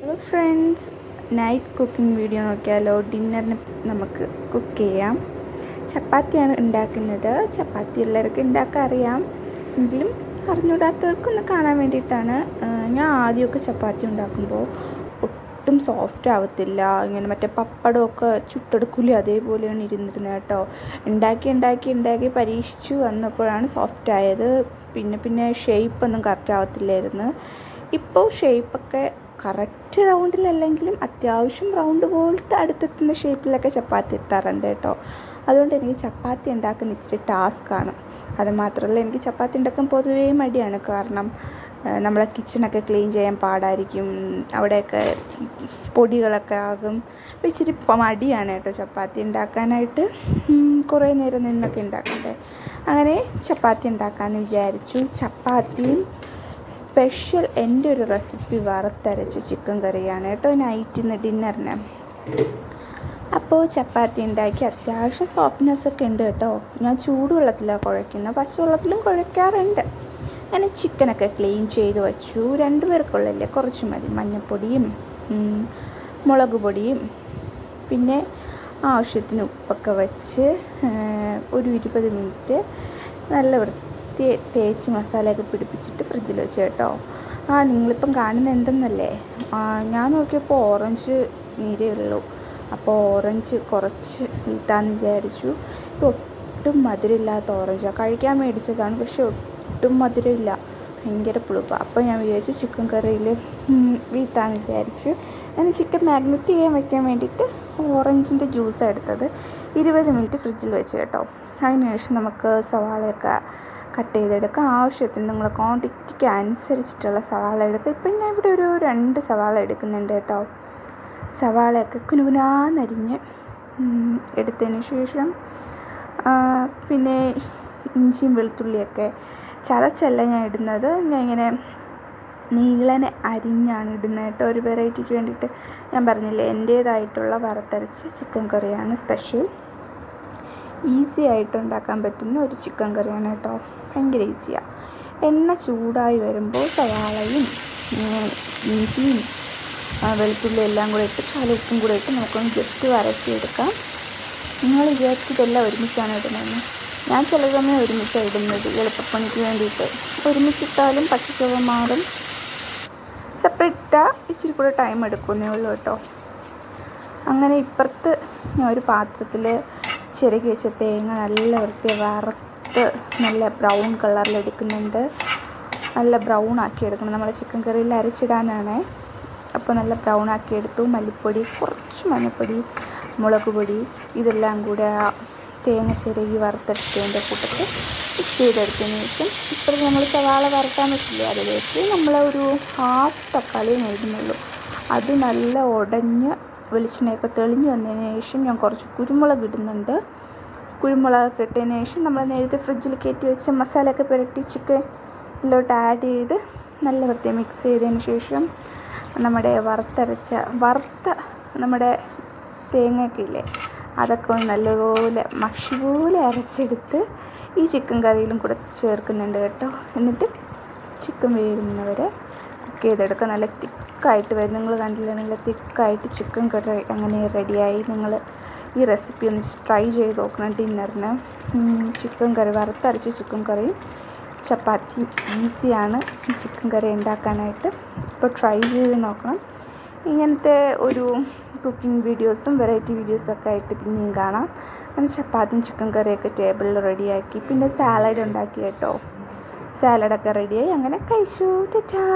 Hello friends night cooking video നോക്കിയാലോ? ഡിന്നറിന് നമുക്ക് കുക്ക് ചെയ്യാം. ചപ്പാത്തിയാണ് ഉണ്ടാക്കുന്നത്. ചപ്പാത്തി എല്ലാവർക്കും ഉണ്ടാക്കാൻ അറിയാം. എങ്കിലും അറിഞ്ഞൂടാത്തവർക്കൊന്ന് കാണാൻ വേണ്ടിയിട്ടാണ്. ഞാൻ ആദ്യമൊക്കെ ചപ്പാത്തി ഉണ്ടാക്കുമ്പോൾ ഒട്ടും സോഫ്റ്റ് ആവത്തില്ല. ഇങ്ങനെ മറ്റേ പപ്പടമൊക്കെ ചുട്ടെടുക്കില്ല അതേപോലെയാണ് ഇരുന്നിരുന്നത് കേട്ടോ. ഉണ്ടാക്കി ഉണ്ടാക്കി ഉണ്ടാക്കി പരീക്ഷിച്ചു. വന്നപ്പോഴാണ് സോഫ്റ്റ് ആയത്. പിന്നെ പിന്നെ ഷേപ്പ് ഒന്നും കറക്റ്റ് ആവത്തില്ലായിരുന്നു. ഇപ്പോൾ ഷേപ്പൊക്കെ കറക്റ്റ് റൗണ്ടിലല്ലെങ്കിലും അത്യാവശ്യം റൗണ്ട് പോലത്തെ അടുത്തെത്തുന്ന ഷേപ്പിലൊക്കെ ചപ്പാത്തി എത്താറുണ്ട് കേട്ടോ. അതുകൊണ്ട് എനിക്ക് ചപ്പാത്തി ഉണ്ടാക്കുന്ന ഇച്ചിരി ടാസ്ക്കാണ് അത് മാത്രമല്ല എനിക്ക് ചപ്പാത്തി ഉണ്ടാക്കാൻ പൊതുവേ മടിയാണ്. കാരണം നമ്മളെ കിച്ചണൊക്കെ ക്ലീൻ ചെയ്യാൻ പാടായിരിക്കും. അവിടെയൊക്കെ പൊടികളൊക്കെ ആകും. അപ്പോൾ ഇച്ചിരി മടിയാണ് കേട്ടോ ചപ്പാത്തി ഉണ്ടാക്കാനായിട്ട്. കുറേ നേരം നിന്നൊക്കെ ഉണ്ടാക്കണ്ടേ. അങ്ങനെ ചപ്പാത്തി ഉണ്ടാക്കാമെന്ന് വിചാരിച്ചു. ചപ്പാത്തിയും സ്പെഷ്യൽ എന്റെ ഒരു റെസിപ്പി വറുത്തരച്ച ചിക്കൻ കറിയാണ് കേട്ടോ നൈറ്റിന്ന് ഡിന്നറിന് അപ്പോൾ ചപ്പാത്തി ഉണ്ടാക്കി അത്യാവശ്യം സോഫ്റ്റ്നെസ് ഒക്കെ ഉണ്ട് കേട്ടോ. ഞാൻ ചൂടുവെള്ളത്തിലാണ് കുഴയ്ക്കുന്നത്. പച്ചവെള്ളത്തിലും കുഴയ്ക്കാറുണ്ട്. അങ്ങനെ ചിക്കനൊക്കെ ക്ലീൻ ചെയ്ത് വച്ചു. രണ്ട് പേർക്കുള്ളല്ലേ? കുറച്ച് മതി. മഞ്ഞൾപ്പൊടിയും മുളക് പൊടിയും പിന്നെ ആവശ്യത്തിന് ഉപ്പൊക്കെ വെച്ച് ഒരു ഇരുപത് മിനിറ്റ് നല്ല വൃത്തി തേച്ച് മസാലയൊക്കെ പിടിപ്പിച്ചിട്ട് ഫ്രിഡ്ജിൽ വെച്ച് കേട്ടോ. ആ നിങ്ങളിപ്പം കാണുന്നത് എന്തെന്നല്ലേ? ഞാൻ നോക്കിയപ്പോൾ ഓറഞ്ച് നീരേ ഉള്ളൂ. അപ്പോൾ ഓറഞ്ച് കുറച്ച് വീത്താന്ന് വിചാരിച്ചു. ഇത് ഒട്ടും മധുരമില്ലാത്ത ഓറഞ്ചാണ് കഴിക്കാൻ മേടിച്ചതാണ് പക്ഷെ ഒട്ടും മധുരമില്ല. ഭയങ്കര പുളിപ്പാണ് അപ്പോൾ ഞാൻ വിചാരിച്ചു ചിക്കൻ കറിയിൽ വീത്താന്ന് വിചാരിച്ചു ഞാൻ ചിക്കൻ മാഗ്നറ്റ് ചെയ്യാൻ വയ്ക്കാൻ വേണ്ടിയിട്ട് ഓറഞ്ചിന്റെ ജ്യൂസ് എടുത്തത്. ഇരുപത് മിനിറ്റ് ഫ്രിഡ്ജിൽ വെച്ച് കേട്ടോ. അതിനുശേഷം നമുക്ക് സവാളയൊക്കെ കട്ട് ചെയ്തെടുക്കുക. ആവശ്യത്തിന് നിങ്ങൾ ക്വാണ്ടിറ്റിക്ക് അനുസരിച്ചിട്ടുള്ള സവാള എടുക്കുക. ഇപ്പം ഞാൻ ഇവിടെ ഒരു രണ്ട് സവാള എടുക്കുന്നുണ്ട് കേട്ടോ. സവാളയൊക്കെ കുനുകുനാന്നരിഞ്ഞ് എടുത്തതിന് ശേഷം പിന്നെ ഇഞ്ചിയും വെളുത്തുള്ളിയൊക്കെ ചതച്ചല്ല ഞാൻ ഇടുന്നത്. ഞാൻ ഇങ്ങനെ നീളനെ അരിഞ്ഞാണ് ഇടുന്നത് കേട്ടോ. ഒരു വെറൈറ്റിക്ക് വേണ്ടിയിട്ട് ഞാൻ പറഞ്ഞില്ലേ എന്റേതായിട്ടുള്ള വറുത്തരച്ച് ചിക്കൻ കറിയാണ് സ്പെഷ്യൽ. ഈസി ആയിട്ട് ഉണ്ടാക്കാൻ പറ്റുന്ന ഒരു ചിക്കൻ കറിയാണ് കേട്ടോ. ഭയങ്കര ചെയ്യുക. എണ്ണ ചൂടായി വരുമ്പോൾ സവാളയും ഇഞ്ചിയും വെളുത്തുള്ളി എല്ലാം കൂടെ ഇട്ട് ഉപ്പും കൂടെ ഇട്ട് നമുക്കൊന്ന് ജസ്റ്റ് വരട്ടിയെടുക്കാം. നിങ്ങൾ വിചാരിച്ച് ഇതെല്ലാം ഒരുമിച്ചാണ് ഇടുന്നത് ഞാൻ ചില സമയം ഒരുമിച്ചാണ് ഇടുന്നത് എളുപ്പപ്പണിക്ക് വേണ്ടിയിട്ട്. ഒരുമിച്ചിട്ടാലും പച്ചച്ചവ മാറും. സെപ്പറേറ്റ് ഇട്ടാൽ ഇച്ചിരി കൂടെ ടൈം എടുക്കുന്നേ ഉള്ളൂ കേട്ടോ. അങ്ങനെ ഇപ്പുറത്ത് ഞാൻ ഒരു പാത്രത്തിൽ ചിരകി വെച്ച തേങ്ങ നല്ല വൃത്തിയായി വറുത്ത് നല്ല ബ്രൗൺ കളറിൽ എടുക്കുന്നുണ്ട്. നല്ല ബ്രൗൺ ആക്കി എടുക്കണം. നമ്മൾ ചിക്കൻ കറിയിൽ അരച്ചിടാനാണ്. അപ്പോൾ നല്ല ബ്രൗൺ ആക്കി എടുത്തു. മല്ലിപ്പൊടി കുറച്ച് മഞ്ഞൾപ്പൊടി മുളക് പൊടി ഇതെല്ലാം കൂടെ തേങ്ങ ചിരകി വറുത്തെടുത്തതിന്റെ കൂട്ടത്തിൽ മിക്സ് ചെയ്തെടുത്തതിന് ശേഷം ഇപ്പോഴും നമ്മൾ സവാള വറുക്കാൻ പറ്റില്ല. അതിലേക്ക് നമ്മൾ ഒരു ഹാഫ് തക്കാളി എഴുതുന്നുള്ളൂ അത് നല്ല ഉടഞ്ഞ് വെളിച്ചെണ്ണയൊക്കെ തെളിഞ്ഞ് വന്നതിന് ശേഷം ഞാൻ കുറച്ച് കുരുമുളക് ഇടുന്നുണ്ട്. കുരുമുളകൊക്കെ ഇട്ടതിന് ശേഷം നമ്മൾ നേരത്തെ ഫ്രിഡ്ജിൽ കയറ്റി വെച്ച മസാലയൊക്കെ പുരട്ടി ചിക്കനിലോട്ട് ആഡ് ചെയ്ത് നല്ല വൃത്തി മിക്സ് ചെയ്തതിന് ശേഷം നമ്മുടെ വറുത്തരച്ച വറുത്ത നമ്മുടെ തേങ്ങയൊക്കെ ഇല്ലേ അതൊക്കെ ഒന്ന് നല്ലപോലെ മഷി പോലെ അരച്ചെടുത്ത് ഈ ചിക്കൻ കറിയിലും കൂടെ ചേർക്കുന്നുണ്ട് കേട്ടോ. എന്നിട്ട് ചിക്കൻ വേരുന്നവരെ കുക്ക് ചെയ്തെടുക്കുക. നല്ല തിക്കായിട്ട് വരും. നിങ്ങൾ കണ്ടില്ലേ നല്ല തിക്കായിട്ട് ചിക്കൻ കറി അങ്ങനെ റെഡിയായി നിങ്ങൾ ഈ റെസിപ്പി ഒന്ന് ട്രൈ ചെയ്ത് നോക്കണം ഡിന്നറിന് ചിക്കൻ കറി വറുത്തരച്ച ചിക്കൻ കറിയും ചപ്പാത്തി ഈസിയാണ് ഈ ചിക്കൻ കറി ഉണ്ടാക്കാനായിട്ട്. ഇപ്പോൾ ട്രൈ ചെയ്ത് നോക്കണം. ഇങ്ങനത്തെ ഒരു കുക്കിംഗ് വീഡിയോസും വെറൈറ്റി വീഡിയോസൊക്കെ ആയിട്ട് പിന്നെയും കാണാം. അങ്ങനെ ചപ്പാത്തിയും ചിക്കൻ കറിയൊക്കെ ടേബിളിൽ റെഡിയാക്കി പിന്നെ സാലഡ് ഉണ്ടാക്കി കേട്ടോ. സാലഡൊക്കെ റെഡിയായി അങ്ങനെ കഴിച്ചു. തെറ്റാ